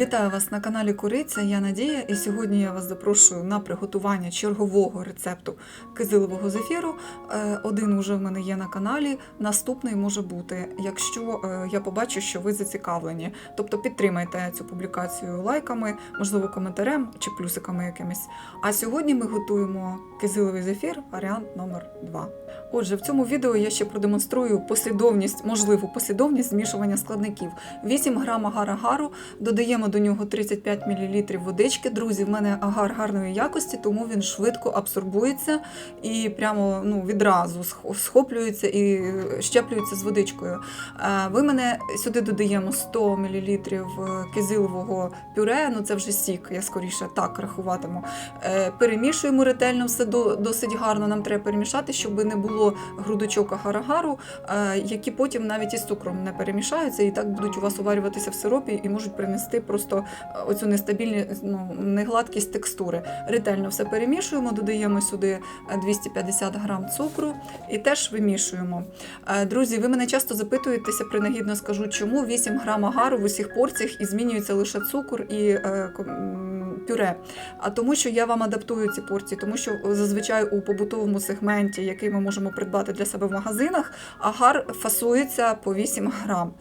Вітаю вас на каналі Куриця. Я Надія, і сьогодні я вас запрошую на приготування чергового рецепту кизилового зефіру. Е, Один уже в мене є на каналі. Наступний може бути, якщо е, я побачу, що ви зацікавлені. Тобто підтримайте цю публікацію лайками, можливо, коментарем чи плюсиками якимись. А сьогодні ми готуємо кизиловий зефір, варіант номер 2. Отже, в цьому відео я ще продемонструю послідовність, можливу послідовність змішування складників. 8 грам агар-агару, додаємо до нього 35 мл водички. Друзі, в мене агар гарної якості, тому він швидко абсорбується і прямо ну, відразу схоплюється і щеплюється з водичкою. Е, Ви мене сюди додаємо 100 мл кизилового пюре, ну це вже сік, я скоріше так рахуватиму. Е, Перемішуємо ретельно все досить гарно. Нам треба перемішати, щоб не було грудочок агару, які потім навіть із цукром не перемішаються, і так будуть у вас уварюватися в сиропі і можуть принести просто е, оцю нестабільність, ну, негладкість текстури. Ретельно все перемішуємо, додаємо сюди е, 250 грам цукру і теж вимішуємо. Е, Друзі, ви мене часто запитуєтеся, принагідно скажу, чому 8 грам агару в усіх порціях і змінюється лише цукор і е, пюре. А тому, що я вам адаптую ці порції, тому що зазвичай у побутовому сегменті, який ми можемо придбати для себе в магазинах, агар фасується по 8 грам.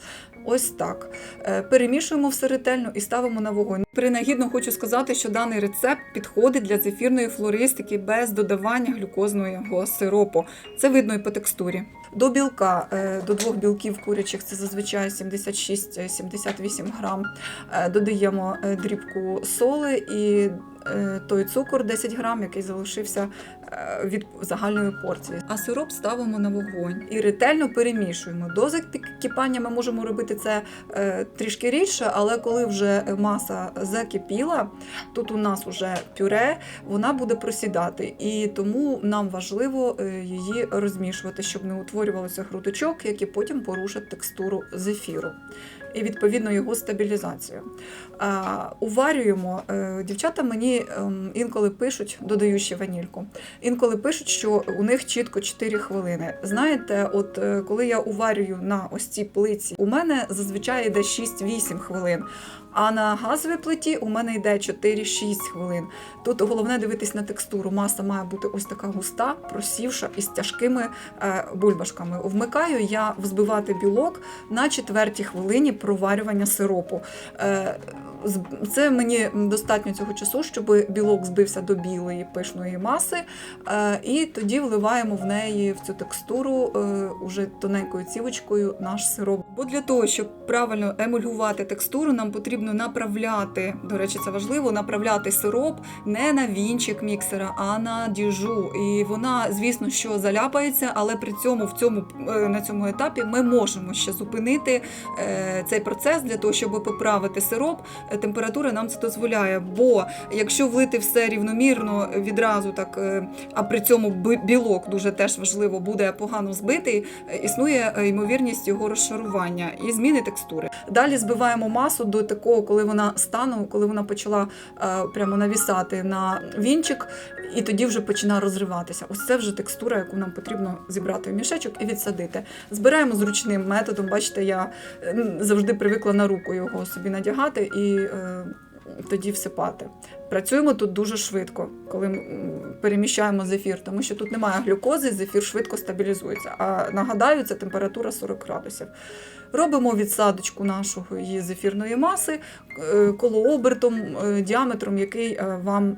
Ось так. Е, Перемішуємо все ретельно і ставимо на вогонь. Принагідно хочу сказати, що даний рецепт підходить для зефірної флористики без додавання глюкозного сиропу. Це видно і по текстурі. До білка, е, до двох білків курячих, це зазвичай 76-78 грам. Е, Додаємо е, дрібку соли і той цукор 10 грам, який залишився від загальної порції. А сироп ставимо на вогонь і ретельно перемішуємо. До закипання ми можемо робити це е, трішки рідше, але коли вже маса закипіла, тут у нас вже пюре, вона буде просідати. І тому нам важливо е, її розмішувати, щоб не утворювалося грудочок, які потім порушать текстуру зефіру. І відповідно його стабілізацію. Уварюємо. Е, Дівчата мені ем, інколи пишуть, додаючи ванільку, інколи пишуть, що у них чітко 4 хвилини. Знаєте, от е, коли я уварюю на ось цій плиці, у мене зазвичай йде 6-8 хвилин. А на газовій плиті у мене йде 4-6 хвилин. Тут головне дивитись на текстуру. Маса має бути ось така густа, просівша і з тяжкими е, бульбашками. Вмикаю я взбивати білок на четвертій хвилині проварювання сиропу. Це мені достатньо цього часу, щоб білок збився до білої пишної маси, е, і тоді вливаємо в неї в цю текстуру е, уже тоненькою цівочкою наш сироп. Бо для того, щоб правильно емульгувати текстуру, нам потрібно направляти, до речі, це важливо, направляти сироп не на вінчик міксера, а на діжу. І вона, звісно, що заляпається, але при цьому в цьому е, на цьому етапі ми можемо ще зупинити цей процес для того, щоб поправити сироп. Температура нам це дозволяє. Бо якщо влити все рівномірно відразу, так е, а при цьому білок дуже теж важливо буде погано збитий, існує е, ймовірність його розшарування і зміни текстури. Далі збиваємо масу до такого, коли вона стану, коли вона почала е, прямо навісати на вінчик, і тоді вже починає розриватися. Ось це вже текстура, яку нам потрібно зібрати в мішечок і відсадити. Збираємо зручним методом. Бачите, я завжди привикла на руку його собі надягати і е, тоді всипати. Працюємо тут дуже швидко, коли переміщаємо зефір, тому що тут немає глюкози, зефір швидко стабілізується. А нагадаю, це температура 40 градусів. Робимо відсадочку нашої зефірної маси е, колообертом, е, діаметром, який е, вам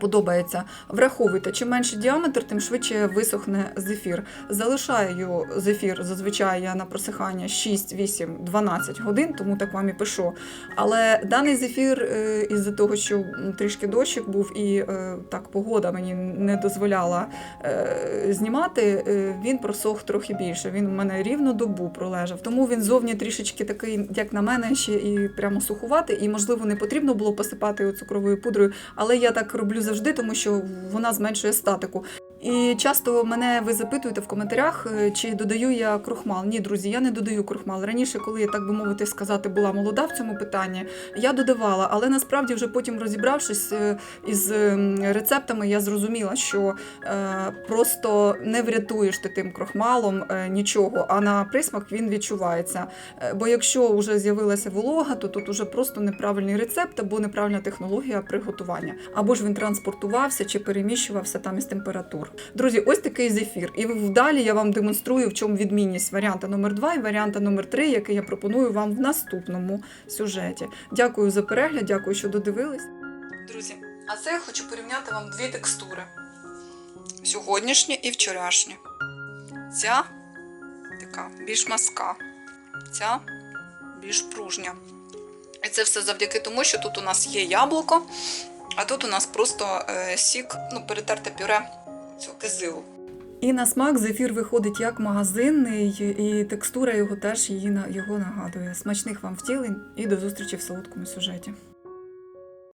подобається. Враховуйте, чим менший діаметр, тим швидше висохне зефір. Залишаю зефір зазвичай я на просихання 6, 8, 12 годин, тому так вам і пишу. Але даний зефір, е, із-за того, що трішки дощик був і е, так погода мені не дозволяла е, знімати, е, він просох трохи більше. Він у мене рівно добу пролежав. Тому він зовні трішечки такий, як на мене, ще і прямо сухувати. І можливо не потрібно було посипати його цукровою пудрою, але я так роблю завжди, тому що вона зменшує статику. І часто мене ви запитуєте в коментарях, е, чи додаю я крохмал. Ні, друзі, я не додаю крохмал. Раніше, коли я так би мовити сказати, була молода в цьому питанні, я додавала, але насправді вже потім розібравшись е, із ем, рецептами, я зрозуміла, що е, просто не врятуєш ти тим крохмалом нічого, а на присмак він відчувається. Бо якщо вже з'явилася волога, то тут уже просто неправильний рецепт або неправильна технологія приготування, або ж він транспортувався чи переміщувався там із температур. Друзі, ось такий зефір. І далі я вам демонструю, в чому відмінність варіанта номер 2 і варіанта номер 3 який я пропоную вам в наступному сюжеті. Дякую за перегляд, дякую, що додивились. Друзі, а це я хочу порівняти вам дві текстури: сьогоднішнє і вчорашнє. Ця така більш маска, ця більш пружня. І це все завдяки тому, що тут у нас є яблуко, а тут у нас просто е, сік, ну, перетерте пюре цього кизилу. І на смак зефір виходить як магазинний, і текстура його теж її, на- його нагадує. Смачних вам втілень і до зустрічі в солодкому сюжеті.